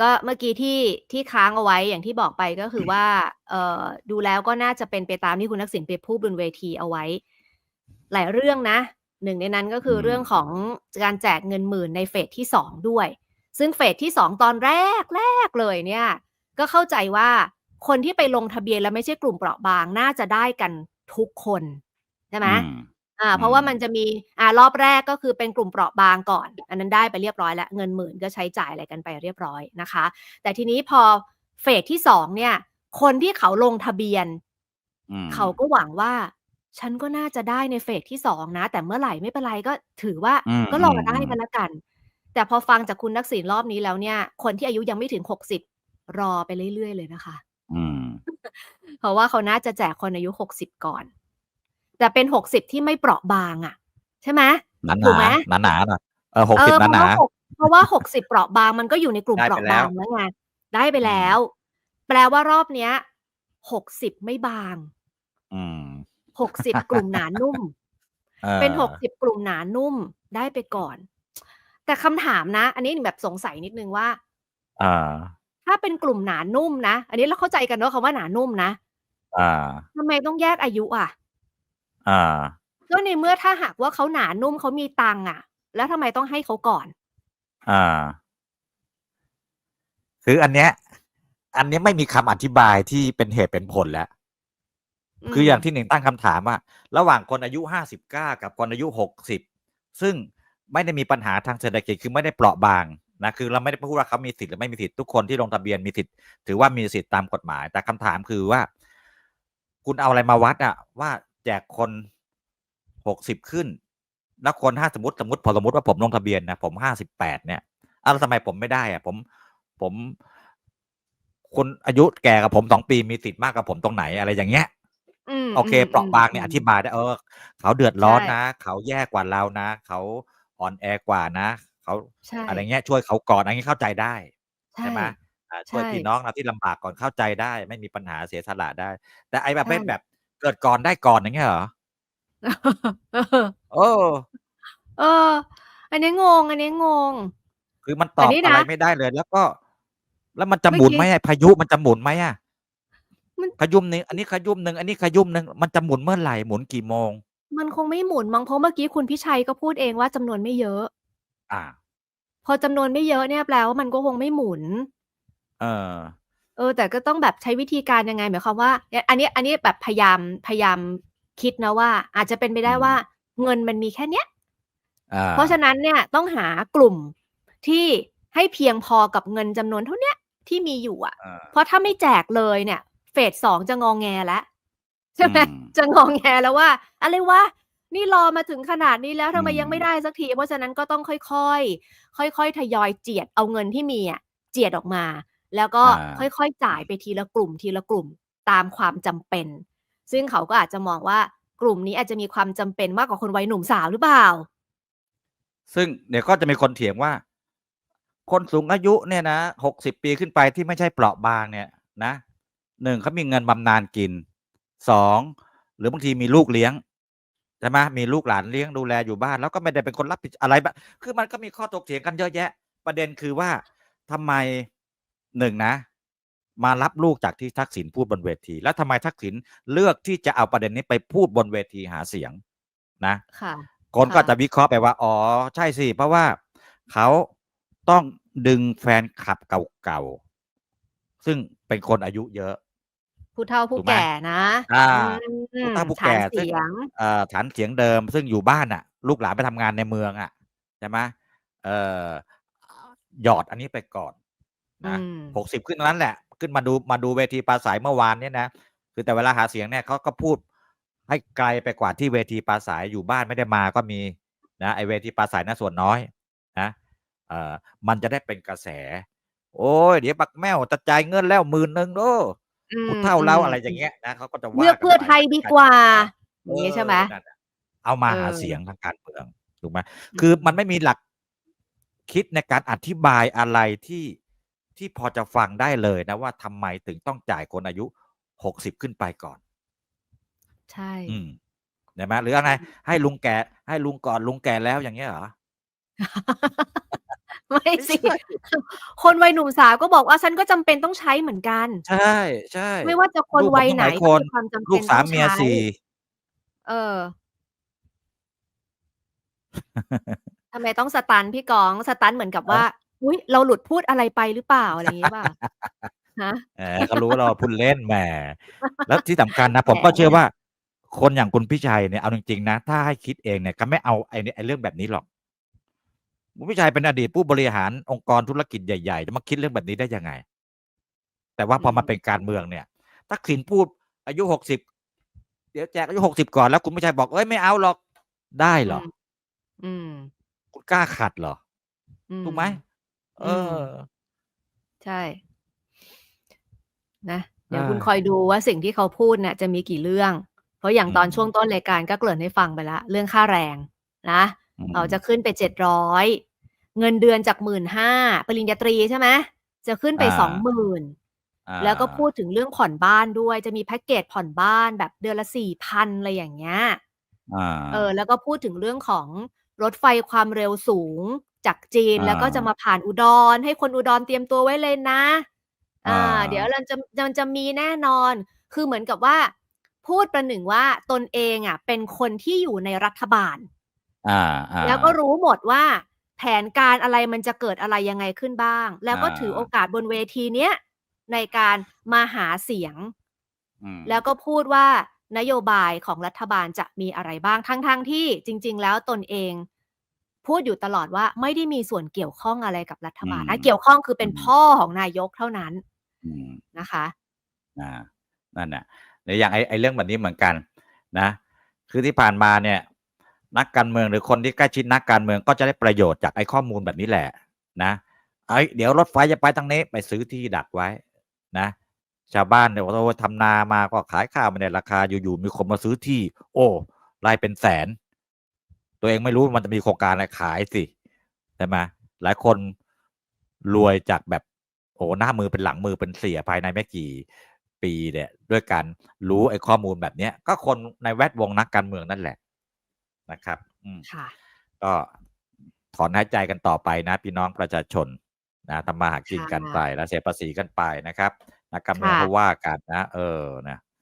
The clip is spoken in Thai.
ก็เมื่อกี้ที่ที่ค้างเอาไว้อย่างที่บอกไปก็คือว่า เอ่อดูแล้วก็น่าจะเป็นไปตามที่คุณทักษิณไปพูดบนเวทีเอาไว้ หลายเรื่องนะ หนึ่งในนั้นก็คืออืมเรื่องของการแจกเงินหมื่นในเฟสที่สองด้วย ซึ่งเฟสที่สองตอนแรกแรกเลยเนี่ย ก็เข้าใจว่าคนที่ไปลงทะเบียนแล้วไม่ใช่กลุ่มเปราะบางน่าจะได้กันทุกคนใช่ไหม อืมอ่าอืมเพราะว่ามันจะมีอ่ารอบแรกก็คือเป็นกลุ่มเปราะบางก่อน อันนั้นได้ไปเรียบร้อยแล้วเงินหมื่นก็ใช้จ่ายอะไรกันไปเรียบร้อยนะคะ แต่ทีนี้พอเฟสที่สองเนี่ย คนที่เขาลงทะเบียนอืมเขาก็หวังว่า ฉันก็น่าจะได้ในเฟสที่สองนะ แต่เมื่อไหร่ไม่เป็นไรก็ถือว่าอืมก็รออืมได้กันละกัน แต่พอฟังจากคุณนักษิณรอบนี้แล้วเนี่ย คนที่อายุยังไม่ถึงหกสิบรอไปเรื่อยๆเลยนะคะอืมเพราะว่าเขาน่าจะแจกคนอายุหกสิบก่อน แต่เป็นหกสิบที่ไม่เปราะบางอะ่ะ ใช่ไหมหนาหถูกไหมนาหนาหนาๆหน่อยเออหกเอสิบอหนาหนาเพราะว่าหกเพราะว่าหกสิบเปราะบางมันก็อยู่ในกลุ่มได้เปไปราะแล้วบางแล้วไงได้ไปแล้ว แปลว่ารอบเนี้ยหกสิบไม่บางอืมหกสิบกลุ่มหนานุ่มออเป็นหกสิบกลุ่มหนานุ่มได้ไปก่อน แต่คำถามนะ อันนี้แบบสงสัยนิดนึงว่าอ่าถ้าเป็นกลุ่มหนานุ่มนะ อันนี้เราเข้าใจกันว่าคำว่าหนานุ่มนะอ่าทำไมต้องแยกอายุอะ อ่า ก็ในเมื่อถ้าหากว่าเขาหนานุ่มเขามีตังค์อะ แล้วทำไมต้องให้เขาก่อน อ่า คืออันเนี้ย อันเนี้ยไม่มีคำอธิบายที่เป็นเหตุเป็นผลแล้วมคืออย่างที่หนึ่งตั้งคำถามว่าระหว่างคนอายุห้าสิบเก้ากับคนอายุหกสิบซึ่งไม่ได้มีปัญหาทางเศรษฐกิจคือไม่ได้เปราะบางนะคือเราไม่ได้พูดว่าเขามีสิทธิ์หรือไม่มีสิทธิ์ทุกคนที่ลงทะเบียนมีสิทธิ์ถือว่ามีสิทธิ์ตามกฎหมาย แต่คำถามคือว่า คุณเอาอะไรมาวัดอะว่าแจกคนหกสิบขึ้น แล้วคนห้าสมมติสมมติพอสมมติว่าผมลงทะเบียนนะผมห้าสิบแปดเนี่ยอ้าวแล้วทำไมผมไม่ได้อะผมผมคนอายุแก่กับผมสองปีมีสิทธิ์มากกับผมตรงไหนอะไรอย่างเงี้ยมโอเคมเปราะบางเนี่ยมอธิบายได้เออ เขาเดือดร้อนใช่นะ เขาแย่กว่าเรานะ เขาอ่อนแอกว่านะ เขาใช่อะไรเงี้ยช่วยเขาก่อนอันนี้เข้าใจได้ใช่ใช่ไหมอ่าช่วยใช่พี่น้องเราที่ลำบากก่อนเข้าใจได้ ไม่มีปัญหาเสียสละได้ แต่ไอ้แบบใช่แบบ เกิดก่อนได้ก่อนอย่างเงี้ยเหรอ เออ เออเอออันนี้งง อันนี้งง คือมันตแต่อบนี่อะไรนะไม่ได้เลย แล้วก็ แล้วมันจะเมื่หอมุนกี้ไหมอะพายุมันจะหมุนไหมอะมันขยุมหนึ่งอันนี้ขยุมหนึ่งอันนี้ขยุมหนึ่งมันจะหมุนเมื่อไหร่หมุนกี่โมง มันคงไม่หมุนมั้งเพราะเมื่อกี้คุณพิชัยก็พูดเองว่าจำนวนไม่เยอะ อ่า พอจำนวนไม่เยอะเนี่ยแปลว่ามันก็คงไม่หมุน เออ เออแต่ก็ต้องแบบใช้วิธีการยังไงหมายความว่าเนี่ยอันนี้อันนี้แบบพยายามพยายามคิดนะว่า อาจจะเป็นไปได้อืมว่าเงินมันมีแค่เนี้ยอ่าเพราะฉะนั้นเนี่ยต้องหากลุ่มที่ให้เพียงพอกับเงินจำนวนเท่าเนี้ยที่มีอยู่อะอ่าเพราะถ้าไม่แจกเลยเนี่ย เฟสสองจะงองแงแล้วใช่ไหมอืมจะงองแงแล้วว่า อะไรวะนี่รอมาถึงขนาดนี้แล้วทำไมอืมยังไม่ได้สักที เพราะฉะนั้นก็ต้องค่อยๆ ค่อยๆ ทยอยเจียดเอาเงินที่มีอะ เจียดออกมา แล้วก็อ่าค่อยๆจ่ายไปทีละกลุ่มทีละกลุ่มตามความจำเป็น ซึ่งเขาก็อาจจะมองว่ากลุ่มนี้อาจจะมีความจำเป็นมากกว่าคนวัยหนุ่มสาวหรือเปล่า ซึ่งเดี๋ยวก็จะมีคนเถียงว่า คนสูงอายุเนี่ยนะหกสิบปีขึ้นไปที่ไม่ใช่เปราะบางเนี่ยนะหนึ่งเขามีเงินบำนาญกินสองหรือบางทีมีลูกเลี้ยงใช่ไหมมีลูกหลานเลี้ยงดูแลอยู่บ้าน แล้วก็ไม่ได้เป็นคนรับผิดอะไรแบบคือมันก็มีข้อถกเถียงกันเยอะแยะ ประเด็นคือว่าทำไม หนึ่งนะ มารับลูกจากที่ทักษิณพูดบนเวที แล้วทำไมทักษิณเลือกที่จะเอาประเด็นนี้ไปพูดบนเวทีหาเสียงนะค่ะคนก็ค่ะจะวิเคราะห์ไปว่า อ๋อ ใช่สิ เพราะว่าเขาต้องดึงแฟนคลับเก่าๆ ซึ่งเป็นคนอายุเยอะ ผู้เฒ่าผู้ถูกไหมแก่นะอ่าอืมผู้เฒ่าผู้ฐานแก่เสีซึ่งยงเอ่อฐานเสียงเดิม ซึ่งอยู่บ้านอะ ลูกหลานไปทำงานในเมืองอะใช่ไหมเอ่อหยอดอันนี้ไปก่อน นะอืมหกสิบขึ้นตรงนั้นแหละ ขึ้นมาดูมาดูเวทีปราศัยเมื่อวานเนี่ยนะคือแต่เวลาหาเสียงเนี่ยเขาก็พูดให้ไกลไปกว่าที่เวทีปราศัยอยู่บ้านไม่ได้มาก็มีนะไอเวทีปราศัยน่ะส่วนน้อยนะเอ่อมันจะได้เป็นกระแส โอ้ยเดี๋ยวปักแมวจะจ่ายเงินแล้วหมื่นหนึ่งโอ้ผู้เท่าเราอะไรอย่างเงี้ยนะเขาก็จะว่าเลือกเพื่อไทยดีกว่าเออย่างนี้ใช่ไหมนั่นน่ะเอามาหาเออเสียงทางการเมืองถูกไหมคือมันไม่มีหลักคิดในการอธิบายอะไรที่ ที่พอจะฟังได้เลยนะว่าทำไมถึงต้องจ่ายคนอายุหกสิบขึ้นไปก่อน ใช่อืมเห็นไหมหรืออะไรให้ลุงแก่ให้ลุงก่อนลุงแก่แล้วอย่างเงี้ยเหรอไม่สิไม่ใช่คนวัยหนุ่มสาวก็บอกว่าฉันก็จำเป็นต้องใช้เหมือนกัน ใช่ใช่ไม่ว่าจะคนลูกผมวัยตั้งไหนหลายก็คนมีความจำลูเป็นกต้สาอมงเมียใช้สี่เออทำไมต้องสตันพี่กองสตันเหมือนกับว่า อุ๊ยเราหลุดพูดอะไรไปหรือเปล่า อะไรอย่างงี้เปล่า?ฮะแหมเขารู้ว่าเราพูดเล่นแหม แล้วที่สำคัญนะผมแหมก็เชื่อว่า คนอย่างคุณพิชัยเนี่ยเอาจริงๆนะ ถ้าให้คิดเองเนี่ยเขาไม่เอาไอ้เนี่ยไอ้เรื่องแบบนี้หรอกคุณพิชัยเป็นอดีตผู้บริหารองค์กรธุรกิจใหญ่ๆจะมาคิดเรื่องแบบนี้ได้ยังไง?แต่ว่าอืพอมามเป็นการเมืองเนี่ยทักษิณพูดอายุ60เดี๋ยวแจกอายุ60ก่อนแล้วคุณพิชัยบอกเฮ้ยไม่เอาหรอกได้อืเหรอ?มอืมคุณกล้าขัดเหรอ?อืถูกมไหม? เออืม อ ใช่ นะเเดี๋ยวคุณออคอยดูว่าสิ่งที่เขาพูดเนี่ยจะมีกี่เรื่อง เพราะอย่าอืงตอนช่วงม ต้นรายการก็เกริ่นให้ฟังไปแล้ว เรื่องค่าแรงนะ อืเขาจะม ขึ้นไป 700 เงินเดือนจาก 15,000 ปริญญาตรีใช่ไหม จะขึ้นไปอา20,000 อา แล้วก็พูดๆถึงเรื่องผ่อนบ้านด้วย จะมีแพ็กเกจผ่อนบ้านแบบเดือนละ 4,000 อะไรอย่างเงี้ย อา เออ แล้วก็พูดถึงเรื่องของรถไฟความเร็วสูงจากจีนอาแล้วก็จะมาผ่านอุดร ให้คนอุดรเตรียมตัวไว้เลยนะออ่า เดี๋ยวามันจะมันจะมีแน่นอน คือเหมือนกับว่า พูดประหนึ่งว่าตนเองอะเป็นคนที่อยู่ในรัฐบาลอาแล้วก็ๆรู้หมดว่า แผนการอะไรมันจะเกิดอะไรยังไงขึ้นบ้าง แล้วก็ถือโออากาสบนเวทีเนี้ยในการมาหาเสียง อืมแล้วก็พูดว่านโยบายของรัฐบาลจะมีอะไรบ้างทั้งๆที่จริง ๆ แล้วตนเอง พูดอยู่ตลอดว่าไม่ได้มีส่วนเกี่ยวข้องอะไรกับรัฐอืบาลมนะเกี่ยวข้องคือเป็อืนมพ่อของนายกเท่านั้นอืมนะคะอานั่นน่ะหรืออย่างไอ้ไอ้เรื่องแบบนี้เหมือนกันนะ คือที่ผ่านมาเนี่ย นักการเมืองหรือคนที่ใกล้ชิดนักการเมืองก็จะได้ประโยชน์จากไอ้ข้อมูลแบบนี้แหละ นะเฮ้ยเดี๋ยวรถไฟจะไปทางนี้ไปซื้อที่ดักไว้นะ ชาวบ้านเนี่ยโอ้โฮทำนามาก็ขายข้าวไม่ได้ราคาอยู่ๆมีคนมาซื้อที่ โอ้ไร่เป็นแสน ตัวเองไม่รู้มันจะมีโครงการอะไรขายสิใช่ไหมหลายคนรวยจากแบบโอ้โฮหน้ามือเป็นหลังมือเป็นเสียภายในไม่กี่ปีเนี่ยด้วยการรู้ไอ้ข้อมูลแบบเนี้ย ก็คนในแวดวงนักการเมืองนั่นแหละนะครับอืมค่ะก็ถอนหายใจกันต่อไปนะ พี่น้องประชาชนนะทำมาหากินค่กันไปะแล้วเสียภาษีกันไปนะครับนักการเมืคอง่ก็ะว่ากันนะ เออนะ